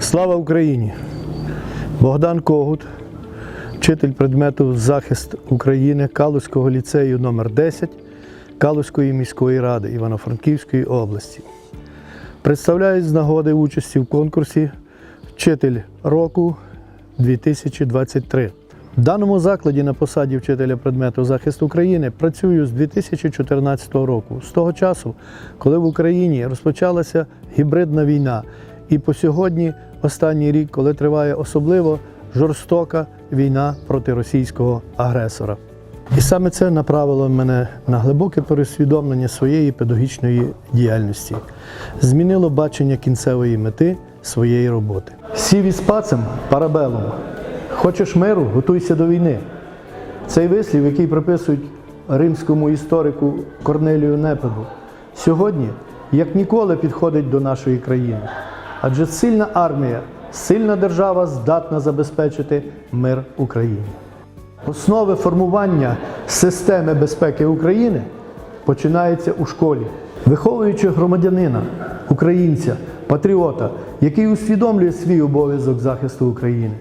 Слава Україні! Богдан Когут, вчитель предмету захист України Калузького ліцею номер 10 Калузької міської ради Івано-Франківської області. Представляю з нагоди участі в конкурсі Вчитель року 2023. В даному закладі на посаді вчителя предмету захист України працюю з 2014 року, з того часу, коли в Україні розпочалася гібридна війна, і по сьогодні, останній рік, коли триває особливо жорстока війна проти російського агресора. І саме це направило мене на глибоке пересвідомлення своєї педагогічної діяльності, змінило бачення кінцевої мети своєї роботи. Сів із пацем парабелом. Хочеш миру, готуйся до війни. Цей вислів, який приписують римському історику Корнелію Непеду, сьогодні як ніколи підходить до нашої країни. Адже сильна армія, сильна держава здатна забезпечити мир Україні. Основи формування системи безпеки України починаються у школі, виховуючи громадянина, українця, патріота, який усвідомлює свій обов'язок захисту України,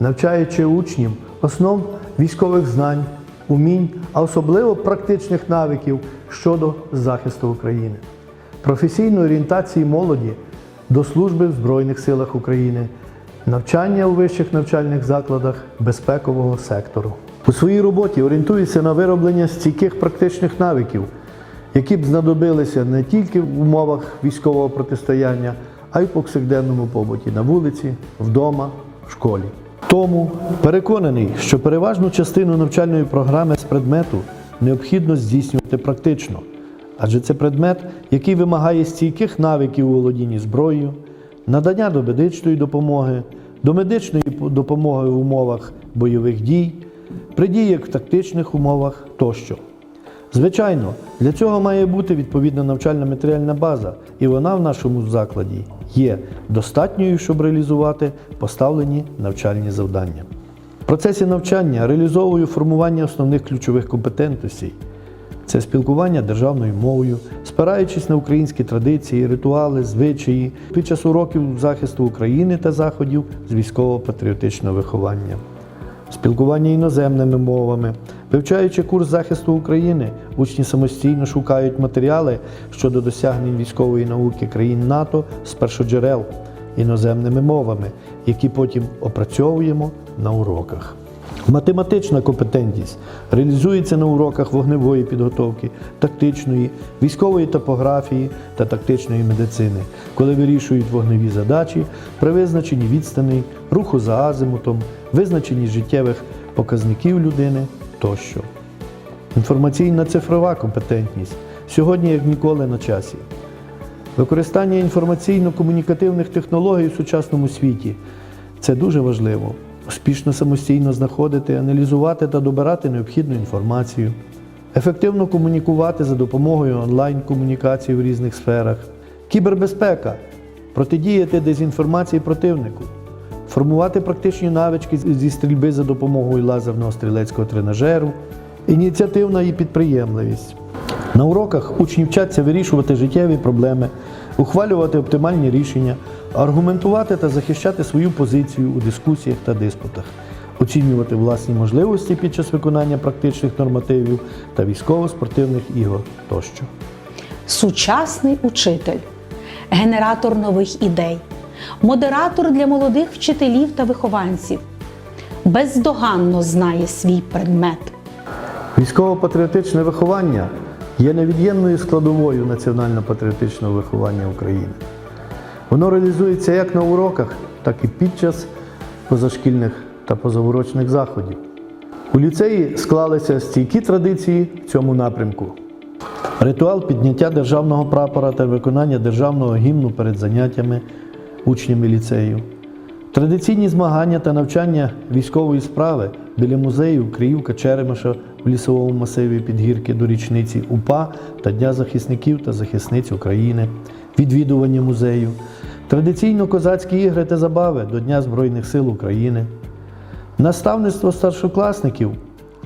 навчаючи учнів основ військових знань, умінь, а особливо практичних навиків щодо захисту України, професійної орієнтації молоді до служби в Збройних силах України, навчання у вищих навчальних закладах безпекового сектору. У своїй роботі орієнтуюся на вироблення стійких практичних навиків, які б знадобилися не тільки в умовах військового протистояння, а й в повсякденному побуті на вулиці, вдома, в школі. Тому переконаний, що переважну частину навчальної програми з предмету необхідно здійснювати практично, адже це предмет, який вимагає стійких навиків у володінні зброєю, надання до медичної допомоги, до медичної допомоги в умовах бойових дій, при діях в тактичних умовах тощо. Звичайно, для цього має бути відповідна навчальна матеріальна база, і вона в нашому закладі є достатньою, щоб реалізувати поставлені навчальні завдання. В процесі навчання реалізовую формування основних ключових компетентностей. Це спілкування державною мовою, спираючись на українські традиції, ритуали, звичаї під час уроків захисту України та заходів з військово-патріотичного виховання спілкування іноземними мовами. Вивчаючи курс захисту України, учні самостійно шукають матеріали щодо досягнень військової науки країн НАТО з першоджерел іноземними мовами, які потім опрацьовуємо на уроках. Математична компетентність реалізується на уроках вогневої підготовки, тактичної, військової топографії та тактичної медицини, коли вирішують вогневі задачі при визначенні відстаней, руху за азимутом, визначенні життєвих показників людини тощо. Інформаційна цифрова компетентність сьогодні як ніколи на часі. Використання інформаційно-комунікативних технологій у сучасному світі це дуже важливо. Успішно самостійно знаходити, аналізувати та добирати необхідну інформацію, ефективно комунікувати за допомогою онлайн-комунікації в різних сферах, кібербезпека, протидіяти дезінформації противнику, формувати практичні навички зі стрільби за допомогою лазерного стрілецького тренажеру, ініціативна і підприємливість. На уроках учні вчаться вирішувати життєві проблеми, ухвалювати оптимальні рішення, аргументувати та захищати свою позицію у дискусіях та диспутах, оцінювати власні можливості під час виконання практичних нормативів та військово-спортивних ігор тощо. сучасний учитель, генератор нових ідей, модератор для молодих вчителів та вихованців. Бездоганно знає свій предмет. Військово-патріотичне виховання є невід'ємною складовою національно-патріотичного виховання України. Воно реалізується як на уроках, так і під час позашкільних та позаурочних заходів. У ліцеї склалися стійкі традиції в цьому напрямку. Ритуал підняття державного прапора та виконання державного гімну перед заняттями учнями ліцею. Традиційні змагання та навчання військової справи біля музею Криївка Черемиша в лісовому масиві Підгірки до річниці УПА та Дня захисників та захисниць України, відвідування музею, традиційно козацькі ігри та забави до Дня Збройних сил України, наставництво старшокласників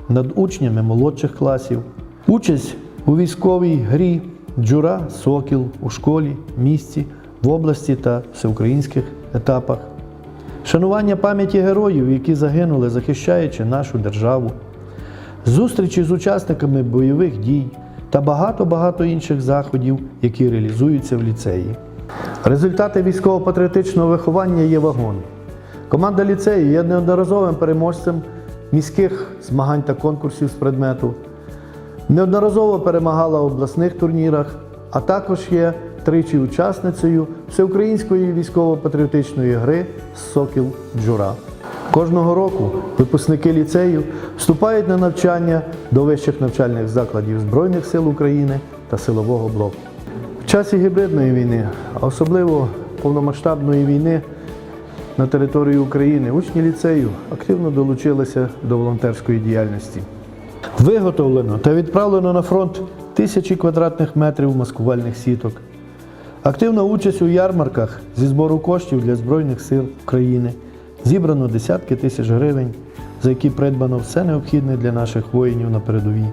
над учнями молодших класів, участь у військовій грі Джура Сокіл у школі, місті, в області та всеукраїнських етапах, шанування пам'яті героїв, які загинули, захищаючи нашу державу, зустрічі з учасниками бойових дій та багато-багато інших заходів, які реалізуються в ліцеї. Результати військово-патріотичного виховання є вагомі. Команда ліцею є неодноразовим переможцем міських змагань та конкурсів з предмету, неодноразово перемагала в обласних турнірах, а також є тричі учасницею всеукраїнської військово-патріотичної гри Сокіл Джура. Кожного року випускники ліцею вступають на навчання до вищих навчальних закладів Збройних сил України та силового блоку. В часі гібридної війни, а особливо повномасштабної війни на території України, учні ліцею активно долучилися до волонтерської діяльності. Виготовлено та відправлено на фронт тисячі квадратних метрів маскувальних сіток. Активна участь у ярмарках зі збору коштів для Збройних сил України. Зібрано десятки тисяч гривень, за які придбано все необхідне для наших воїнів на передовій.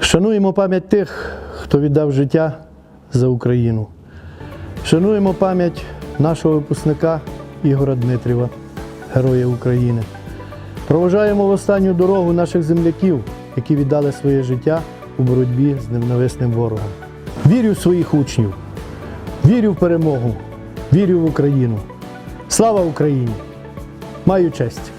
Шануємо пам'ять тих, хто віддав життя за Україну. Шануємо пам'ять нашого випускника Ігора Дмитрєва, Героя України. Проважаємо в останню дорогу наших земляків, які віддали своє життя у боротьбі з ненависним ворогом. Вірю в своїх учнів, вірю в перемогу, вірю в Україну. Слава Україні! Маю честь!